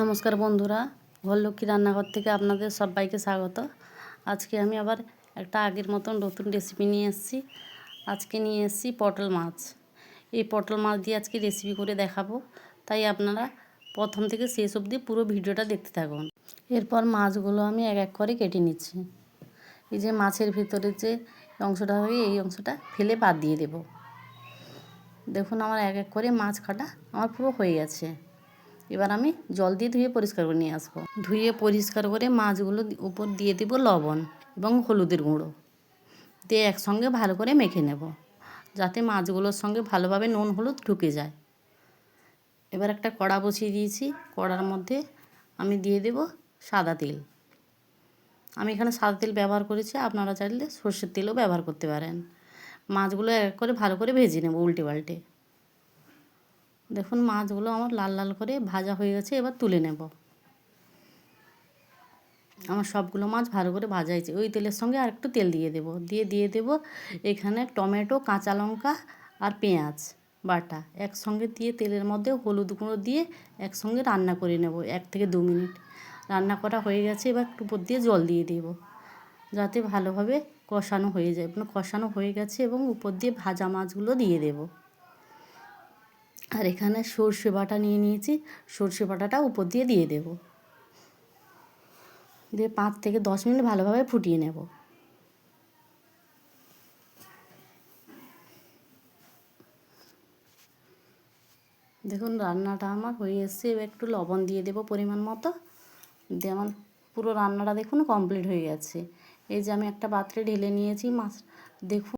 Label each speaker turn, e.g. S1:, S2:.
S1: নমস্কার বন্ধুরা, ঘরলক্ষ্মী রান্নাঘর থেকে আপনাদের সবাইকে স্বাগত। আজকে আমি আবার একটা আগের মতন নতুন রেসিপি নিয়ে এসেছি। আজকে নিয়ে এসেছি পটল মাছ। এই পটল মাছ দিয়ে আজকে রেসিপি করে দেখাবো। তাই আপনারা প্রথম থেকে শেষ অবধি পুরো ভিডিওটা দেখতে থাকুন। এরপর মাছগুলো আমি এক এক করে কেটে নিচ্ছি। এই যে মাছের ভিতরে যে অংশটা হয় এই অংশটা ফেলে বাদ দিয়ে দেব। দেখুন আমার এক এক করে মাছ কাটা আমার পুরো হয়ে গেছে। এবার আমি জল দিয়ে ধুয়ে পরিষ্কার করে নিয়ে আসব। ধুয়ে পরিষ্কার করে মাছগুলো উপর দিয়ে দেব লবণ এবং হলুদের গুঁড়ো। দিয়ে একসঙ্গে ভালো করে মেখে নেব, যাতে মাছগুলোর সঙ্গে ভালোভাবে নুন হলুদ ঢুকে যায়। এবার একটা কড়া বসিয়ে দিয়েছি, কড়ার মধ্যে আমি দিয়ে দেব সাদা তেল। আমি এখানে সাদা তেল ব্যবহার করেছি, আপনারা চাইলে সর্ষের তেলও ব্যবহার করতে পারেন। মাছগুলো এক করে ভালো করে ভেজে নেব উল্টে পাল্টে। দেখুন মাছগুলো আমার লাল লাল করে ভাজা হয়ে গেছে, এবার তুলে নেব। আমার সবগুলো মাছ ভালো করে ভাজা হয়েছে। ওই তেলের সঙ্গে আর একটু তেল দিয়ে দেব। দিয়ে দিয়ে দেব এখানে টমেটো, কাঁচা লঙ্কা আর পেঁয়াজ বাটা। একসঙ্গে দিয়ে তেলের মধ্যে হলুদ গুঁড়ো দিয়ে একসঙ্গে রান্না করে নেব, এক থেকে দু মিনিট। রান্না করা হয়ে গেছে, এবার একটু উপর দিয়ে জল দিয়ে দেব যাতে ভালোভাবে কষানো হয়ে যায়। মানে কষানো হয়ে গেছে এবং উপর দিয়ে ভাজা মাছগুলো দিয়ে দেবো। আর এখানে সর্ষে বাটা নিয়ে নিয়েছি। সর্ষে বাটাটা উপর দিয়ে দিয়ে দেব। দিয়ে পাঁচ থেকে দশ মিনিট ভালোভাবে ফুটিয়ে নেব। দেখুন, রান্নাটা আমার হয়ে এসছে। এবার একটু লবণ দিয়ে দেবো পরিমাণ মতো। দিয়ে আমার পুরো রান্নাটা দেখুন কমপ্লিট হয়ে গেছে। এই যে আমি একটা পাত্রে ঢেলে নিয়েছি। মাছ দেখুন